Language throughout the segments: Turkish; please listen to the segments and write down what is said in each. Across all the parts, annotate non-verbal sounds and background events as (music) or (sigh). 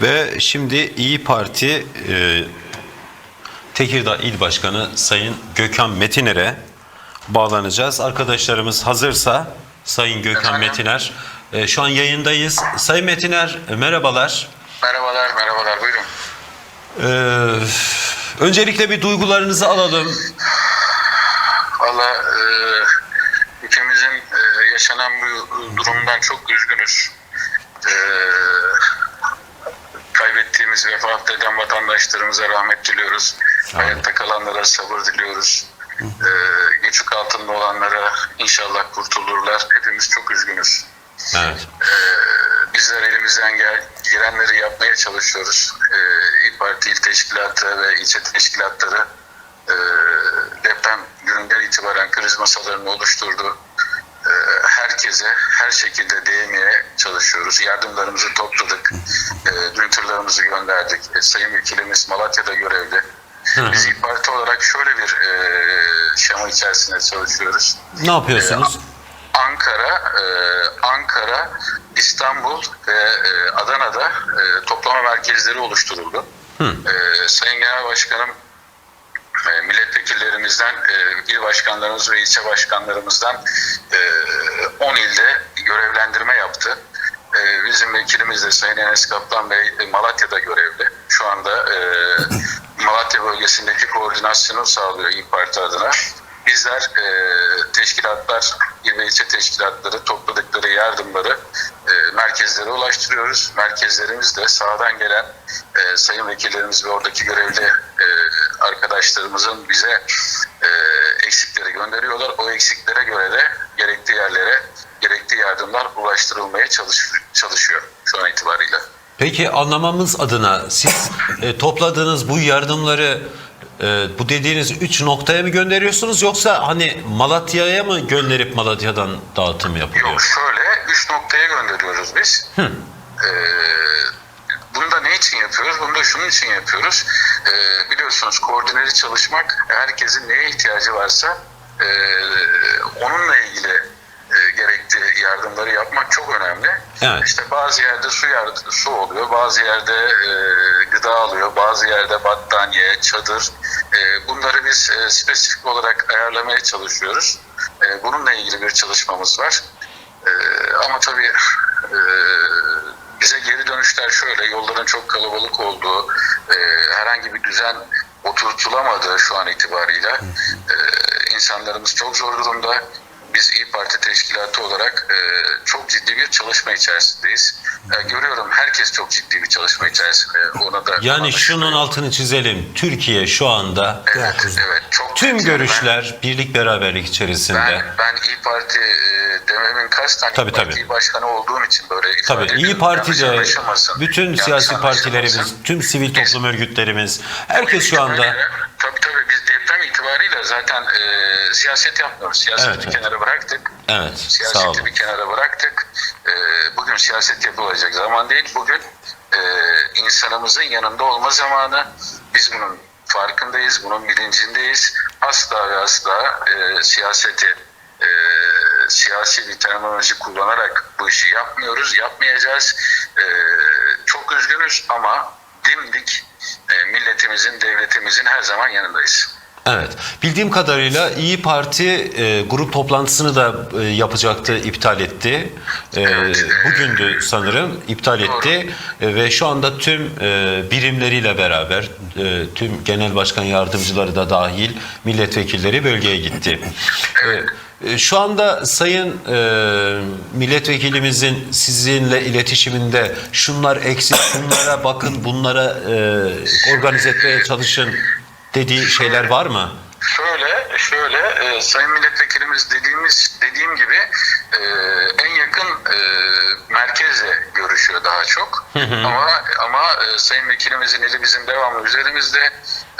Ve şimdi İyi Parti e, Tekirdağ İl Başkanı Sayın Gökhan Metiner'e bağlanacağız. Arkadaşlarımız hazırsa Sayın Gökhan? Metiner. e, şu an yayındayız. Sayın Metiner e, merhabalar. Merhabalar, merhabalar. Buyurun. E, öncelikle bir duygularınızı alalım. Valla e, ülkemizin e, yaşanan bu durumdan çok üzgünüz. E, kaybettiğimiz, vefat eden vatandaşlarımıza rahmet diliyoruz. Hayatta kalanlara sabır diliyoruz. E, geçük altında olanlara inşallah kurtulurlar. Hepimiz çok üzgünüz. Evet. Ee, bizler elimizden gel, gelenleri yapmaya çalışıyoruz. Ee, İYİ Parti il teşkilatı ve ilçe teşkilatları e, deprem gününden itibaren kriz masalarını oluşturdu. Herkese her şekilde değmeye çalışıyoruz. Yardımlarımızı topladık. Dün tırlarımızı gönderdik. Ee, Sayın Vekilimiz Malatya'da görevli. Biz İYİ Parti olarak şöyle bir e, şema içerisinde çalışıyoruz. Ne yapıyorsunuz? Ankara, e, Ankara, İstanbul ve e, Adana'da e, toplama merkezleri oluşturuldu. E, Sayın Genel Başkanım e, milletvekillerimizden, e, il başkanlarımız ve ilçe başkanlarımızdan e, 10 ilde görevlendirme yaptı. E, bizim vekilimiz de Sayın Enes Kaplan Bey e, Malatya'da görevli. Şu anda e, Malatya bölgesindeki koordinasyonu sağlıyor İYİ Parti adına. Bizler e, teşkilatlar, il ve ilçe teşkilatları topladıkları yardımları e, merkezlere ulaştırıyoruz. Merkezlerimiz de sağdan gelen e, sayın vekillerimiz ve oradaki görevli e, arkadaşlarımızın bize e, eksikleri gönderiyorlar. O eksiklere göre de gerektiği yerlere gerektiği yardımlar ulaştırılmaya çalış, çalışıyor şu an itibariyle. Peki anlamamız adına siz (laughs) e, topladığınız bu yardımları e, bu dediğiniz üç noktaya mı gönderiyorsunuz yoksa hani Malatya'ya mı gönderip Malatya'dan dağıtım yapılıyor? Yok şöyle üç noktaya gönderiyoruz biz. Da ne için yapıyoruz? Bunu da şunun için yapıyoruz. Ee, biliyorsunuz koordineli çalışmak herkesin neye ihtiyacı varsa e, onunla ilgili e, gerekli yardımları yapmak çok önemli. Evet. İşte bazı yerde su yardım, su oluyor, bazı yerde e, gıda alıyor, bazı yerde battaniye, çadır. E, bunları biz e, spesifik olarak ayarlamaya çalışıyoruz. E, bununla ilgili bir çalışmamız var. E, ama tabii e, bize geri dönüşler şöyle, yolların çok kalabalık olduğu, e, herhangi bir düzen oturtulamadığı şu an itibarıyla e, insanlarımız çok zor durumda. Biz İyi Parti teşkilatı olarak e, çok ciddi bir çalışma içerisindeyiz. E, görüyorum herkes çok ciddi bir çalışma içerisinde. Ona da Yani şunun altını çizelim. Türkiye şu anda Evet, evet. Çok tüm görüşler birlik beraberlik Ben, içerisinde. ben, ben İyi Parti e, dememin kasten Tabii, İyi Parti tabii. başkanı olduğum için böyle ifade Tabii ediyorum. İyi Yanlış Parti'de anlaşılmasın. bütün Yanlış siyasi partilerimiz, tüm sivil toplum örgütlerimiz, herkes şu anda Tabii tabii biz deprem itibariyle zaten e, siyaset yapmıyoruz. Siyaseti Evet, bir evet. kenara bıraktık. evet sağ Siyaseti olun. bir kenara bıraktık. E, bugün siyaset yapılacak zaman değil. Bugün e, insanımızın yanında olma zamanı. Biz bunun farkındayız, bunun bilincindeyiz. Asla ve asla e, siyaseti e, siyasi bir terminoloji kullanarak bu işi yapmıyoruz, yapmayacağız. E, çok üzgünüz ama dimdik e, milletimizin, devletimizin her zaman yanındayız. Evet. Bildiğim kadarıyla İyi Parti e, grup toplantısını da e, yapacaktı, iptal etti. E, Evet. bugündü sanırım, iptal etti. E, ve şu anda tüm e, birimleriyle beraber, e, tüm genel başkan yardımcıları da dahil milletvekilleri bölgeye gitti. E, e, şu anda sayın e, milletvekilimizin sizinle iletişiminde şunlar eksik, bunlara bakın, bunlara e, organize etmeye çalışın dediği şeyler var mı? Şöyle, şöyle e, Sayın Milletvekilimiz dediğimiz dediğim gibi e, en yakın e, merkezle görüşüyor daha çok. ama ama e, Sayın Vekilimizin eli bizim devamlı üzerimizde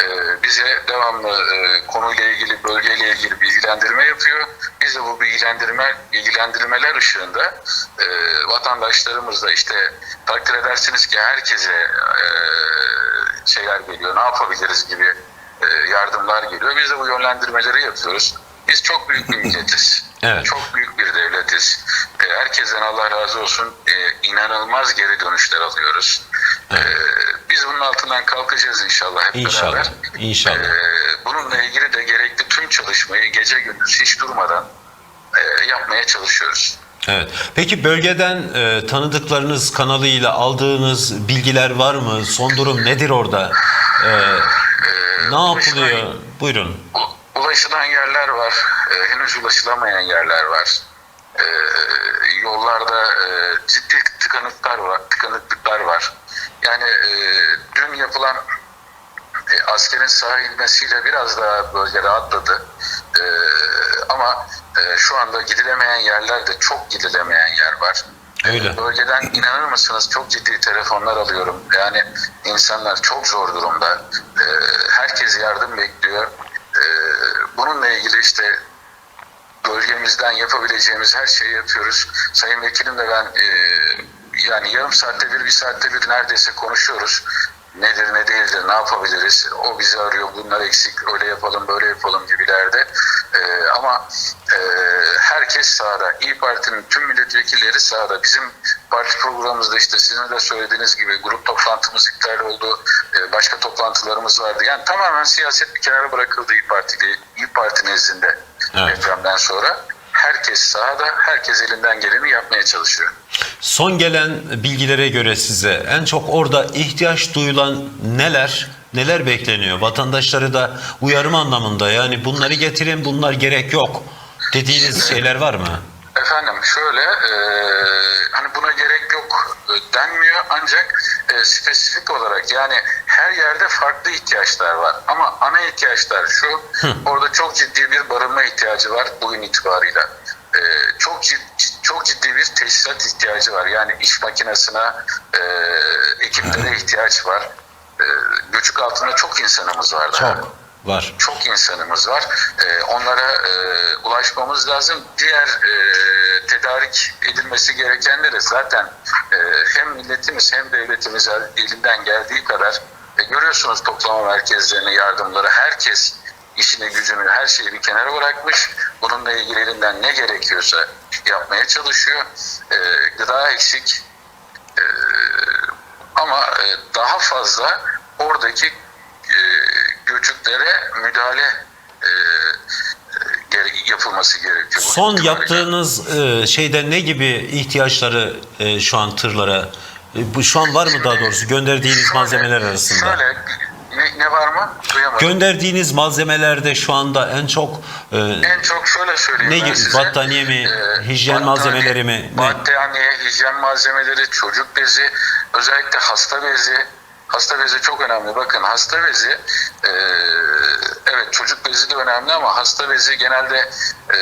e, bize devamlı e, konuyla ilgili, bölgeyle ilgili bilgilendirme yapıyor. Biz de bu bilgilendirme bilgilendirmeler ışığında e, vatandaşlarımızla işte takdir edersiniz ki herkese e, şeyler geliyor, ne yapabiliriz gibi e, yardımlar geliyor. Biz de bu yönlendirmeleri yapıyoruz. Biz çok büyük bir (laughs) milletiz. Evet. Çok büyük bir devletiz. E, herkesten Allah razı olsun e, inanılmaz geri dönüşler alıyoruz. Ee, biz bunun altından kalkacağız inşallah hep İnşallah. beraber. İnşallah. Ee, bununla ilgili de gerekli tüm çalışmayı gece gündüz hiç durmadan e, yapmaya çalışıyoruz. Evet. Peki bölgeden e, tanıdıklarınız kanalıyla aldığınız bilgiler var mı? Son durum nedir orada? E, ne yapılıyor? Buyurun. U- Ulaşılan yerler var, e, henüz ulaşılamayan yerler var. E, yollarda e, ciddi tıkanıklar var, tıkanıklıklar var. Yani e, dün yapılan e, askerin saha inmesiyle biraz daha bölge rahatladı. E, ama e, şu anda gidilemeyen yerlerde çok gidilemeyen yer var. Öyle. Bölgeden inanır mısınız çok ciddi telefonlar alıyorum. Yani insanlar çok zor durumda. E, herkes yardım bekliyor. Bununla ilgili işte bölgemizden yapabileceğimiz her şeyi yapıyoruz. Sayın Vekilimle ben e, yani yarım saatte bir, bir saatte bir neredeyse konuşuyoruz. Nedir, ne değildir, ne yapabiliriz? O bizi arıyor, bunlar eksik, öyle yapalım, böyle yapalım gibilerde. E, ama e, herkes sahada. İyi Parti'nin tüm milletvekilleri sahada. Bizim parti programımızda işte sizin de söylediğiniz gibi grup toplantımız iptal oldu. Başka toplantılarımız vardı. Yani tamamen siyaset bir kenara bırakıldı İyi Parti, İyi Parti nezdinde Evet. depremden sonra herkes sahada, herkes elinden geleni yapmaya çalışıyor. Son gelen bilgilere göre size en çok orada ihtiyaç duyulan neler? Neler bekleniyor? Vatandaşları da uyarım anlamında yani bunları getirin bunlar gerek yok dediğiniz şeyler var mı? Efendim şöyle, e, hani buna gerek yok e, denmiyor ancak e, spesifik olarak yani her yerde farklı ihtiyaçlar var. Ama ana ihtiyaçlar şu, orada çok ciddi bir barınma ihtiyacı var bugün itibarıyla. E, çok ciddi, çok ciddi bir tesisat ihtiyacı var. Yani iş makinesine, e, ekiplere ihtiyaç var. E, göçük altında çok insanımız var Çok var. çok insanımız var. Ee, onlara e, ulaşmamız lazım. Diğer e, tedarik edilmesi gerekenleri zaten e, hem milletimiz hem devletimiz elinden geldiği kadar e, görüyorsunuz toplama merkezlerini, yardımları herkes işini gücünü her şeyi bir kenara bırakmış. Bununla ilgili elinden ne gerekiyorsa yapmaya çalışıyor. E, gıda eksik, ee, ama e, daha fazla oradaki e, göçüklere müdahale e, e, yapılması gerekiyor. Bu Son yaptığınız e, şeyde ne gibi ihtiyaçları e, şu an tırlara e, bu şu an var mı daha doğrusu gönderdiğiniz Şöyle- malzemeler arasında? Şöyle, ne, ne var mı? Duyamadım. Gönderdiğiniz malzemelerde şu anda en çok e, En çok şöyle söyleyeyim Ne ben gibi? size. Battaniye mi, hijyen battaniye- malzemeleri mi? Battaniye, hijyen malzemeleri, çocuk bezi, özellikle hasta bezi. Hasta bezi çok önemli. Bakın hasta bezi, e, evet çocuk bezi de önemli ama hasta bezi genelde e,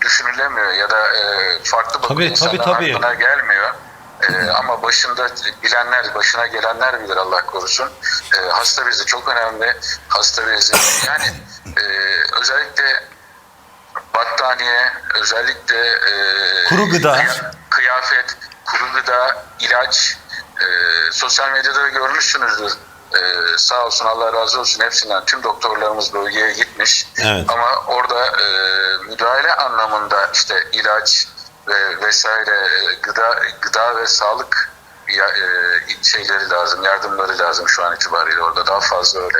düşünülemiyor ya da e, farklı bakım Tabii, tabii, insanların tabii. aklına gelmiyor. E, ama başında bilenler, başına gelenler bilir Allah korusun. E, hasta bezi çok önemli. Hasta bezi yani e, özellikle battaniye, özellikle e, Kuru gıda. kıya- kıyafet, kuru gıda, ilaç. E, sosyal medyada da görmüşsünüzdür. E, sağ olsun Allah razı olsun hepsinden tüm doktorlarımız bölgeye gitmiş. Evet. Ama orada e, müdahale anlamında işte ilaç ve vesaire e, gıda gıda ve sağlık ya, e, şeyleri lazım, yardımları lazım şu an itibariyle orada daha fazla öyle.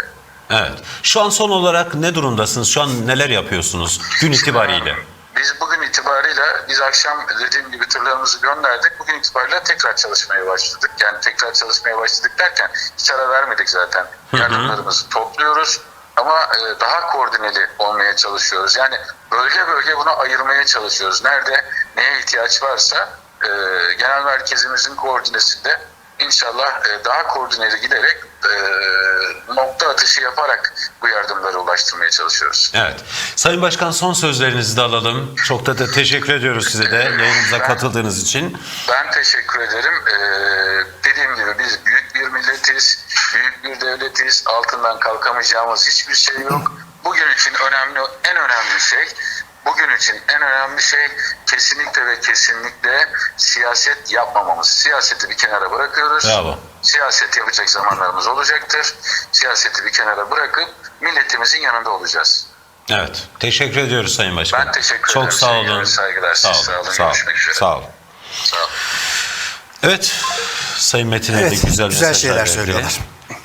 evet. Şu an son olarak ne durumdasınız? Şu an neler yapıyorsunuz gün itibariyle? Biz bugün itibariyle biz akşam dediğim gibi tırlarımızı gönderdik. Bugün itibariyle tekrar çalışmaya başladık. Yani tekrar çalışmaya başladık derken hiç ara vermedik zaten. Yardımlarımızı topluyoruz ama e, daha koordineli olmaya çalışıyoruz. Yani bölge bölge bunu ayırmaya çalışıyoruz. Nerede neye ihtiyaç varsa e, genel merkezimizin koordinesinde inşallah e, daha koordineli giderek nokta atışı yaparak bu yardımları ulaştırmaya çalışıyoruz. Evet. Sayın Başkan son sözlerinizi de alalım. Çok da, da teşekkür ediyoruz size de yayınımıza katıldığınız için. Ben teşekkür ederim. Ee, dediğim gibi biz büyük bir milletiz, büyük bir devletiz. Altından kalkamayacağımız hiçbir şey yok. Bugün için önemli, en önemli şey, bugün için en önemli şey kesinlikle ve kesinlikle siyaset yapmamamız. Siyaseti bir kenara bırakıyoruz. Bravo. Siyaset yapacak zamanlarımız olacaktır. Siyaseti bir kenara bırakıp milletimizin yanında olacağız. Evet. Teşekkür ediyoruz Sayın Başkan. Ben teşekkür Çok ederim. sağ Sevgiler olun. ve saygılar. Sağ Siz olun. sağ olun. Sağ olun. Görüşmek üzere. Sağ olun. Sağ olun. Evet, Sayın Metin'e Evet, de güzel, güzel mesajlar şeyler verdi. söylüyorlar.